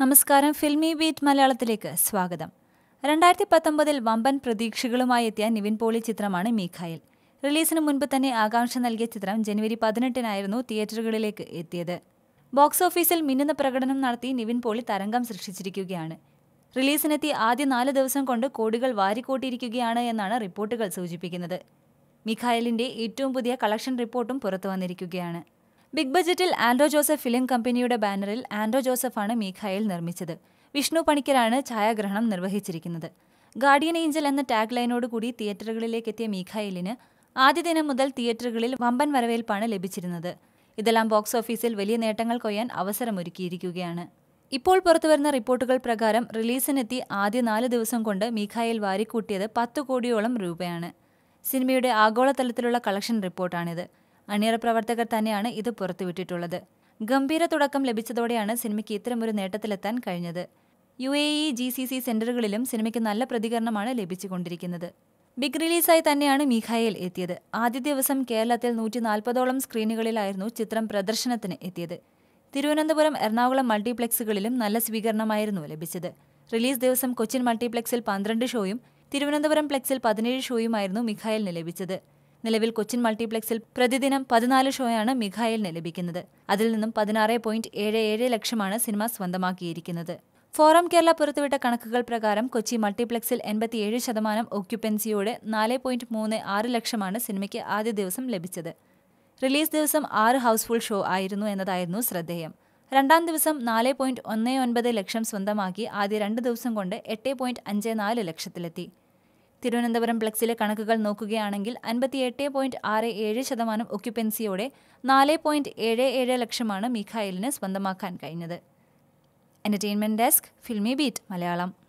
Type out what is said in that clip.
നമസ്കാരം. Filmy beat മലയാളത്തിലേക്ക് സ്വാഗതം. രണ്ടായിരത്തി പത്തൊമ്പതിൽ വമ്പൻ പ്രതീക്ഷകളുമായി എത്തിയ നിവിൻ പോളി ചിത്രമാണ് മീഖായിൽ. റിലീസിന് മുൻപ് തന്നെ ആകാംക്ഷ നൽകിയ ചിത്രം ജനുവരി പതിനെട്ടിനായിരുന്നു തിയേറ്ററുകളിലേക്ക് എത്തിയത്. ബോക്സ് ഓഫീസിൽ മിന്നുന്ന പ്രകടനം നടത്തി നിവിൻ പോളി തരംഗം സൃഷ്ടിച്ചിരിക്കുകയാണ്. റിലീസിനെത്തി ആദ്യ നാല് ദിവസം കൊണ്ട് കോടികൾ വാരിക്കൂട്ടിയിരിക്കുകയാണ് എന്നാണ് റിപ്പോർട്ടുകൾ സൂചിപ്പിക്കുന്നത്. മിഖായലിന്റെ ഏറ്റവും പുതിയ കളക്ഷൻ റിപ്പോർട്ടും പുറത്തു വന്നിരിക്കുകയാണ്. ബിഗ് ബജറ്റിൽ ആൻഡ്രോ ജോസഫ് ഫിലിം കമ്പനിയുടെ ബാനറിൽ ആൻഡ്രോ ജോസഫാണ് മീഖായൽ നിർമ്മിച്ചത്. വിഷ്ണു പണിക്കരാണ് ഛായാഗ്രഹണം നിർവഹിച്ചിരിക്കുന്നത്. ഗാർഡിയൻ ഏഞ്ചൽ എന്ന ടാഗ് ലൈനോടുകൂടി തിയേറ്ററുകളിലേക്ക് എത്തിയ മീഖായലിന് ആദ്യ ദിനം മുതൽ തിയേറ്ററുകളിൽ വമ്പൻ വരവേൽപ്പാണ് ലഭിച്ചിരുന്നത്. ഇതെല്ലാം ബോക്സ് ഓഫീസിൽ വലിയ നേട്ടങ്ങൾ കൊയ്യാൻ അവസരമൊരുക്കിയിരിക്കുകയാണ്. ഇപ്പോൾ പുറത്തുവരുന്ന റിപ്പോർട്ടുകൾ പ്രകാരം റിലീസിനെത്തി ആദ്യ നാല് ദിവസം കൊണ്ട് മീഖായൽ വാരിക്കൂട്ടിയത് പത്ത് കോടിയോളം രൂപയാണ്. സിനിമയുടെ ആഗോളതലത്തിലുള്ള കളക്ഷൻ റിപ്പോർട്ടാണിത്. അണിയറ പ്രവർത്തകർ തന്നെയാണ് ഇത് പുറത്തുവിട്ടിട്ടുള്ളത്. ഗംഭീര തുടക്കം ലഭിച്ചതോടെയാണ് സിനിമയ്ക്ക് ഇത്തരമൊരു നേട്ടത്തിലെത്താൻ കഴിഞ്ഞത്. U A E G C C സെന്ററുകളിലും സിനിമയ്ക്ക് നല്ല പ്രതികരണമാണ് ലഭിച്ചുകൊണ്ടിരിക്കുന്നത്. ബിഗ് റിലീസായി തന്നെയാണ് മിഖായേൽ എത്തിയത്. ആദ്യ ദിവസം കേരളത്തിൽ നൂറ്റി നാൽപ്പതോളം സ്ക്രീനുകളിലായിരുന്നു ചിത്രം പ്രദർശനത്തിന് എത്തിയത്. തിരുവനന്തപുരം എറണാകുളം മൾട്ടിപ്ലക്സുകളിലും നല്ല സ്വീകരണമായിരുന്നു ലഭിച്ചത്. റിലീസ് ദിവസം കൊച്ചിൻ മൾട്ടിപ്ലക്സിൽ പന്ത്രണ്ട് ഷോയും തിരുവനന്തപുരം പ്ലക്സിൽ പതിനേഴ് ഷോയുമായിരുന്നു മിഖായലിന് ലഭിച്ചത്. നിലവിൽ കൊച്ചിൻ മൾട്ടിപ്ലക്സിൽ പ്രതിദിനം പതിനാല് ഷോയാണ് മിഖായലിന് ലഭിക്കുന്നത് അതിൽ നിന്നും പതിനാറ് പോയിന്റ് ഏഴ് ഏഴ് ലക്ഷമാണ് സിനിമ സ്വന്തമാക്കിയിരിക്കുന്നത്. ഫോറം കേരള പുറത്തുവിട്ട കണക്കുകൾ പ്രകാരം കൊച്ചി മൾട്ടിപ്ലക്സിൽ എൺപത്തിയേഴ് ശതമാനം ഓക്യുപ്പൻസിയോടെ നാല് പോയിന്റ് മൂന്ന് ആറ് ലക്ഷമാണ് സിനിമയ്ക്ക് ആദ്യ ദിവസം ലഭിച്ചത്. റിലീസ് ദിവസം ആറ് ഹൗസ്ഫുൾ ഷോ ആയിരുന്നു എന്നതായിരുന്നു ശ്രദ്ധേയം. രണ്ടാം ദിവസം നാല് പോയിന്റ് ഒന്ന് ഒൻപത് ലക്ഷം സ്വന്തമാക്കി ആദ്യ രണ്ട് ദിവസം കൊണ്ട് എട്ട് പോയിന്റ് അഞ്ച് നാല് ലക്ഷത്തിലെത്തി. തിരുവനന്തപുരം പ്ലക്സിലെ കണക്കുകൾ നോക്കുകയാണെങ്കിൽ അൻപത്തി എട്ട് പോയിന്റ് ആറ് ഏഴ് ശതമാനം ഒക്യുപ്പൻസിയോടെ നാല് പോയിന്റ് ഏഴ് ഏഴ് ലക്ഷമാണ് മിഖായലിന് സ്വന്തമാക്കാൻ കഴിഞ്ഞത്. Entertainment desk Filmibeat Malayalam.